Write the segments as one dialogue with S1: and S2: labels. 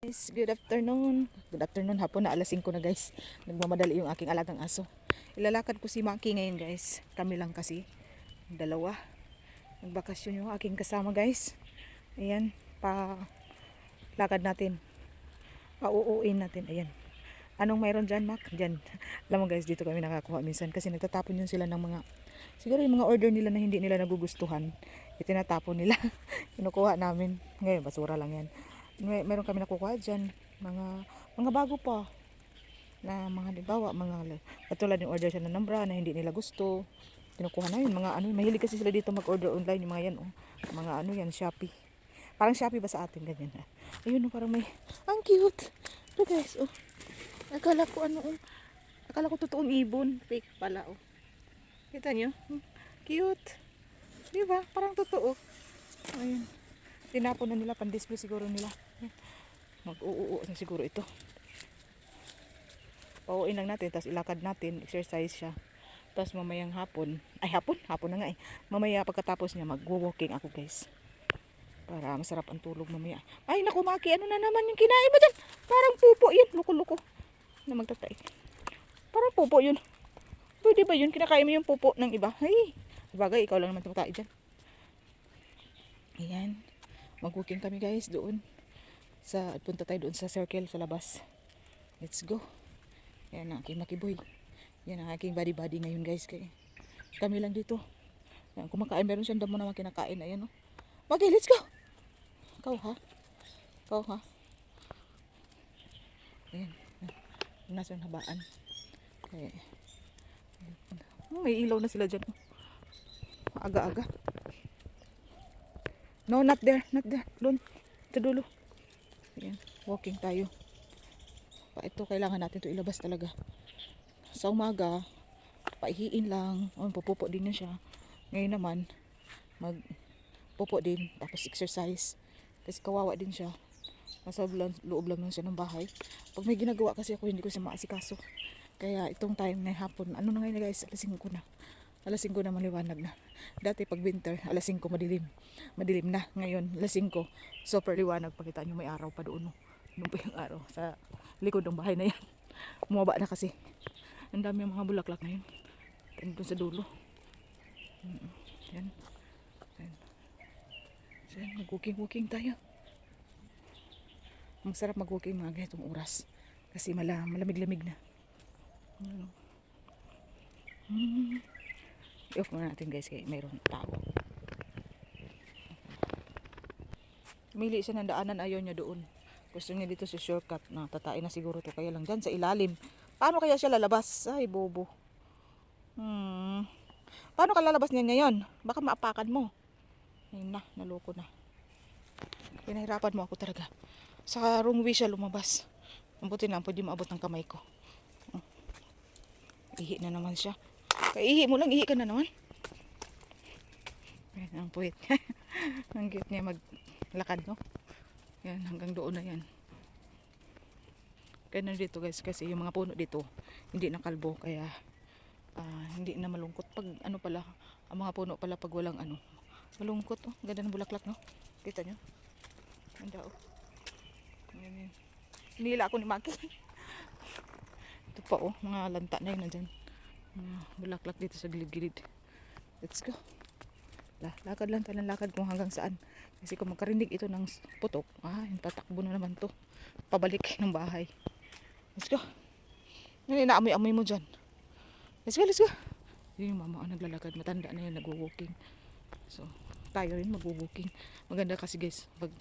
S1: Guys, good afternoon. Good afternoon hapon na alas 5 na guys. Nagmamadali yung aking alagang aso. Ilalakad ko si Maki ngayon guys. Kami lang kasi. Dalawa. Nagbakasyon yung aking kasama guys. Ayan. Pa lakad natin. Pauuin natin. Ayan. Anong mayroon dyan, Mac? Dyan. Alam mo guys, dito kami nakakuha minsan kasi nagtatapon yun sila ng mga siguro yung mga order nila na hindi nila nagugustuhan. Itinatapon nila. Kinukuha namin. Ngayon, basura lang yan may meron kami nakukuha dyan. Mga mga bago pa. Na mga halimbawa mga katulad yung order sa nanambra na hindi nila gusto. Kinukuha na yun. Mga ano mahilig kasi sila dito mag-order online yung mga yan oh. mga ano yan Shopee. Parang Shopee ba sa atin ganyan. Ah. ayun oh, parang may ang cute. Ito guys oh. Akala ko ano oh. Akala ko totoong ibon. Fake pala oh. Kita nyo Hmm, cute. Di ba? Parang totoo. Ayun. Tinapon na nila pan-display siguro nila mag-uuo na siguro ito. Pauuin lang natin tapos ilakad natin exercise siya. Tapos mamayang hapon ay hapon hapon na nga eh. Mamaya pagkatapos niya mag-walking ako guys. Para masarap ang tulog mamaya. Ay naku Maki ano na naman yung kinain mo dyan? Parang pupo yun. Luko-luko na magtatay. Parang pupo yun. Pwede ba yun? Kinakain mo yung pupo ng iba? Ay bagay ikaw lang naman tumatay dyan. Ayan. Mag-walking kami guys doon sa punta tayo doon sa circle sa labas. Let's go. Yan ang aking makiboy yan ang aking body body ngayon guys. Kay kami lang dito. Yan, kumakain. Meron siyang damo naman kinakain. Ayan oh Magi, let's go! Ikaw ha? Ikaw ha? Ayan. Nasa yung habaan kaya oh, may ilaw na sila dyan oh. aga-aga. No, not there. Not there. Doon. Sa dulo. Ayan. Walking tayo. Pa, ito, kailangan natin to ilabas talaga. Sa umaga, paihiin lang. O, pupupo din na siya. Ngayon naman, mag pupo din. Tapos exercise. Kasi kawawa din siya. Nasa loob lang lang siya ng bahay. Pag may ginagawa kasi ako, hindi ko siya maasikaso. Kaya itong time na hapon, ano na ngayon guys, alas 5 na. Alas 5 na maliwanag na. Dati pag winter, alas 5 madilim. Madilim na. Ngayon, alas 5, super liwanag. Pakita nyo may araw pa doon. No? Doon yung araw sa likod ng bahay na yan. Bumaba na kasi. Ang dami yung mga bulaklak ngayon. Yan doon sa dulo. Mm, Yan. Yan. So, yan, mag-walking-walking tayo. Ang sarap mag-walking mga ganitong oras. Kasi mala, malamig-lamig na. Ano? Hmm. I-off muna natin guys kaya mayroon tao. Mili siya ng daanan ayaw niya doon. Gusto niya dito sa shortcut na tatain na siguro to kaya lang dyan sa ilalim. Paano kaya siya lalabas? Ay bobo. Hmm. Paano ka lalabas niya ngayon? Baka maapakan mo. Ayun na, naloko na. Pinahirapan mo ako talaga. Sa wrong way siya lumabas. Mabuti na, pwede maabot ng kamay ko. Hmm. Ihi na naman siya. Kaihi mo lang, ihi ka na naman. Ayan, ang puwit. ang cute niya maglakad, no? Yan, hanggang doon na yan. Kaya dito guys, kasi yung mga puno dito, hindi nakalbo, kaya ah, hindi na malungkot. Pag ano pala, ang mga puno pala pag walang ano, malungkot, oh. Ganda ng bulaklak, no? Kita nyo? Ganda, oh. Ayan, yan. Nila ako ni Maki. Ito pa, oh. Mga lanta na yun nandyan mga bulaklak dito sa gilid-gilid. Let's go. La, lakad lang tayo ng lakad kung hanggang saan. Kasi kung magkarinig ito ng putok, ah, yung tatakbo na naman to. Pabalik ng bahay. Let's go. Yan, inaamoy-amoy mo dyan. Let's go, let's go. Yun yung mama ang naglalakad. Matanda na yun, nagwo-walking. So, tayo rin magwo-walking. Maganda kasi guys, pag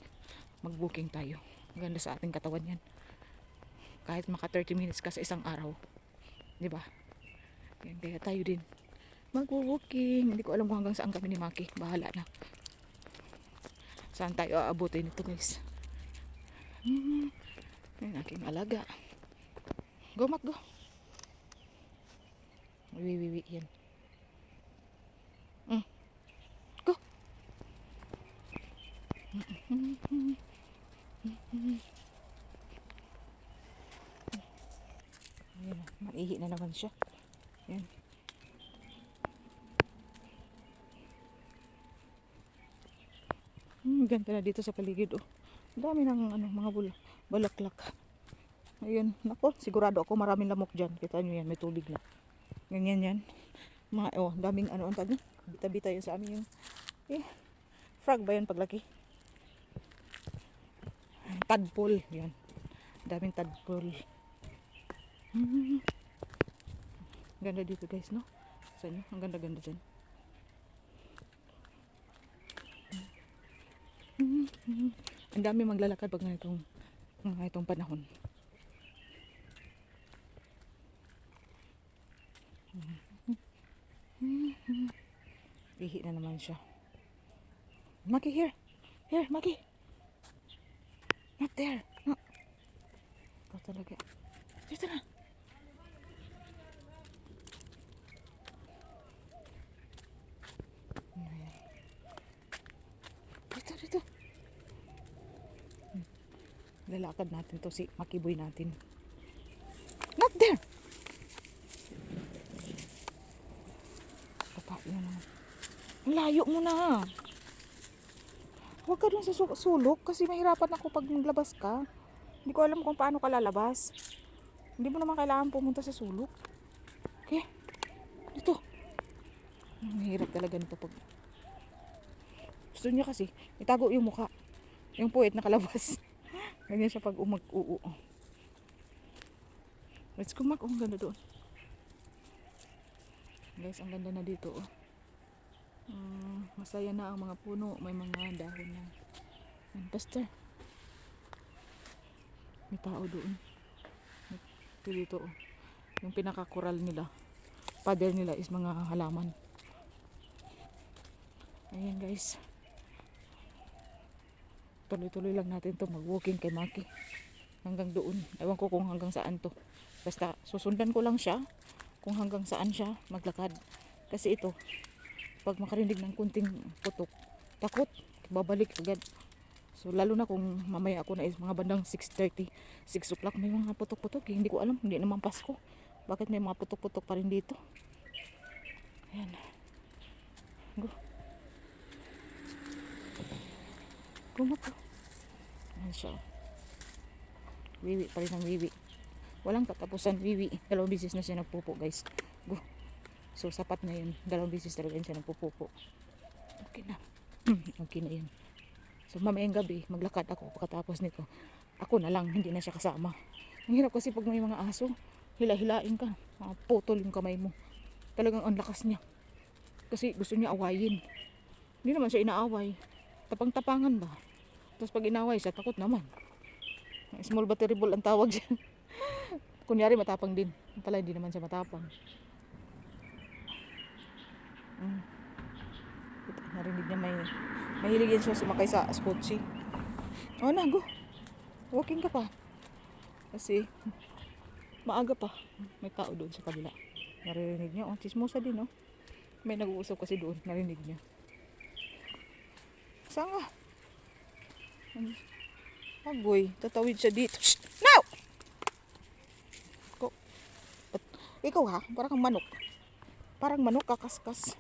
S1: mag-walking tayo. Maganda sa ating katawan yan. Kahit maka 30 minutes ka sa isang araw. 'Di ba? Yan, kaya tayo din. Magwo-walking. Hindi ko alam kung hanggang saan kami ni Maki. Bahala na. Saan tayo aabutin ito guys. Hmm. Yan aking alaga. Go Mak, go. Wiwiwi yan. Mm. Go. Ayan, maihi na naman siya. Yan. Hmm, ganda na dito sa paligid oh. Dami ng ano, mga bul bulaklak. Ayun, nako, sigurado ako maraming lamok dyan. Kita nyo yan, may tubig na. Ganyan yan. Mga, oh, daming ano, ang tag? Bita-bita yun sa amin yung, eh, frog ba yun paglaki? Tadpole, yan. Daming tadpole. Hmm. Ganda dito guys, no? Sa inyo, ang ganda-ganda dyan. Hmm. Ang dami maglalakad pag ganitong, mga itong panahon. Ihi na naman siya. Maki, here. Here, Maki. Not there. No. Ikaw talaga. Dito na. Ayan. Dito, dito. Hmm. Lalakad natin to si Makiboy natin. Not there. Papa, yun naman. Ang layo mo na. Huwag ka dun sa su- sulok kasi mahirapan ako pag naglabas ka. Hindi ko alam kung paano ka lalabas. Hindi mo naman kailangan pumunta sa sulok. Okay? Dito. Ang hirap talaga nito pag... Gusto niya kasi, itago yung muka. Yung puwet nakalabas. Ganyan siya pag umag-uu. Let's go, Mac. Oh, ganda doon. Guys, ang ganda na dito. Oh. Mm, masaya na ang mga puno. May mga dahon na. Yan, Pastor. May tao doon. Ito dito. Oh. Yung pinakakural nila. Pader nila is mga halaman. Ayan guys. Tuloy-tuloy lang natin to mag-walking kay Maki. Hanggang doon. Ewan ko kung hanggang saan to. Basta susundan ko lang siya kung hanggang saan siya maglakad. Kasi ito, pag makarinig ng kunting putok, takot, babalik agad. So lalo na kung mamaya ako na is mga bandang 6.30, 6 o'clock may mga putok-putok. eh. Hindi ko alam, hindi naman Pasko. Bakit may mga putok-putok pa rin dito? Ayan. Go. Gumato. Ayan siya. Wiwi pa rin ang wiwi. Walang katapusan wiwi. Dalawang bisis na siya nagpupo guys. Go. So sapat na yun. Dalawang bisis talaga siya nagpupupo. Okay na. okay na yan. So mamayang gabi, maglakad ako pagkatapos nito. Ako na lang, hindi na siya kasama. Ang hirap kasi pag may mga aso, hila-hilain ka. Ah, putol yung kamay mo. Talagang ang lakas niya. Kasi gusto niya awayin. Hindi naman siya inaaway. Tapang-tapangan ba? Tapos pag inaway siya, takot naman. Small but terrible ang tawag dyan. Kunyari matapang din. Pala hindi naman siya matapang. Mm. Ito, narinig niya may mahilig yan siya sumakay sa skotsi. Oh na, go. Walking ka pa. Kasi maaga pa. May tao doon sa kabila. Narinig niya. Oh, chismosa din, oh. May nag-uusap kasi doon. Narinig niya. Saan ka? Agoy, tatawid siya dito. Shh! Ba't- Ikaw ha? Parang manok. Parang manok kakaskas.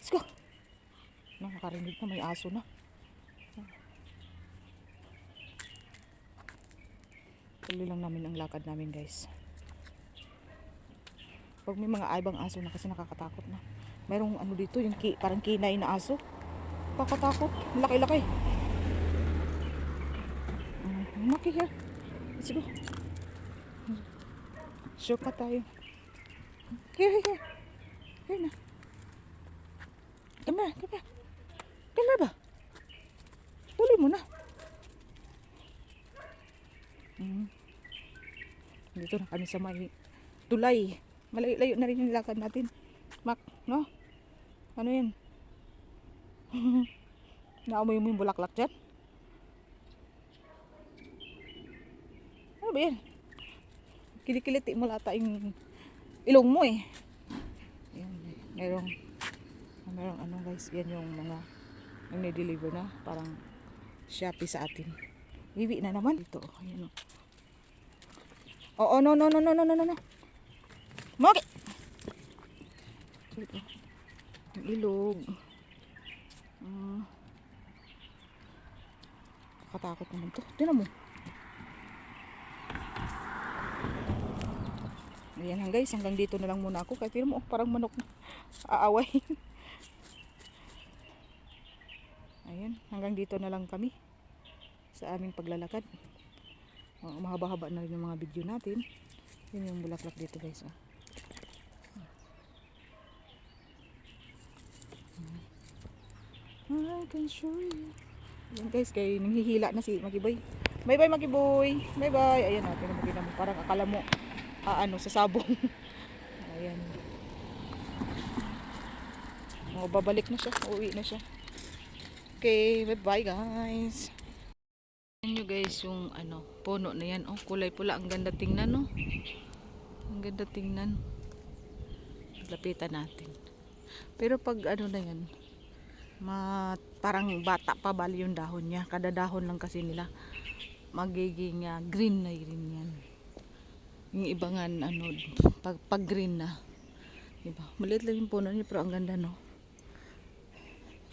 S1: Let's go. Nakakarinig na may aso na. Tuloy lang namin ang lakad namin guys. Pag may mga aibang aso na kasi nakakatakot na. Merong ano dito, yung ki, parang kinay na aso. Kakatakot. Laki-laki. Maki here. Let's go. Shortcut tayo. Here, here, here. Here na. Come here, come here. Come here ba? Tuloy mo na. Mm. Dito na kami sa may tulay. Malayo-layo na rin yung lakad natin. Mak, no? Ano yan? Naamoy mo yung bulaklak dyan? Yan? Kilikiliti mo lata yung ilong mo eh. Yan, merong merong ano guys, yan yung mga yung ni-deliver na parang Shopee sa atin. Wiwi na naman dito. Ayan o. Oo, no, no, no, no, no, no, no. Mogi! Ito. Ang ilog. Ah. Nakakatakot naman to. Tingnan mo. Ayan lang guys, hanggang dito na lang muna ako. Kaya tingnan mo, oh, parang manok na aaway. Ayan, hanggang dito na lang kami sa aming paglalakad. Oh, mahaba-haba na rin yung mga video natin. Yun yung bulaklak dito guys. Oh. I can show you. Ayan guys, kay nanghihila na si Makiboy. Bye bye Makiboy. Bye bye. Ayan natin mo mo. Parang akala mo ah, ano, sa sabong. Ayan. Oh, babalik na siya. Uwi na siya. Okay, bye bye guys. Ayan nyo guys yung ano, puno na yan. Oh, kulay pula. Ang ganda tingnan no. Ang ganda tingnan. Lapitan natin. Pero pag ano na yan, ma parang bata pa bali yung dahon niya. Kada dahon lang kasi nila magiging ah, green na green. Yung iba nga ano, pag, pag green na. Diba? Maliit lang yung puno niya pero ang ganda no.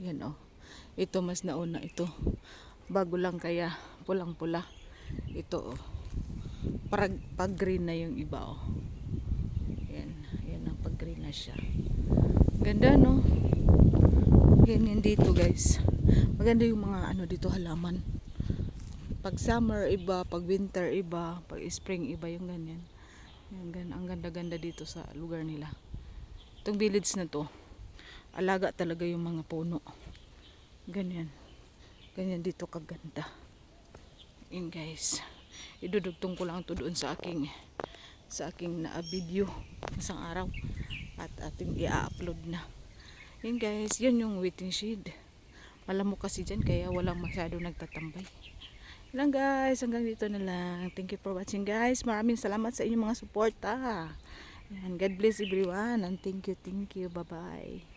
S1: Yan oh. Ito mas nauna ito. Bago lang kaya pulang-pula. Ito oh. Parang pag green na yung iba oh. Yan, yan ang pag green na siya. Ganda no. Ganyan dito guys. Maganda yung mga ano dito halaman. Pag summer iba, pag winter iba, pag spring iba yung ganyan. Yan, gan ang ganda-ganda dito sa lugar nila. Itong village na to, alaga talaga yung mga puno. Ganyan. Ganyan dito kaganda. Yun guys. Idudugtong ko lang to doon sa aking sa aking na video isang araw at ating i-upload na. Yun guys, yun yung waiting shed. Malamok kasi dyan kaya walang masyado nagtatambay. Lang guys, hanggang dito na lang. Thank you for watching guys. Maraming salamat sa inyong mga suporta. Yan, God bless everyone and thank you, thank you. Bye-bye.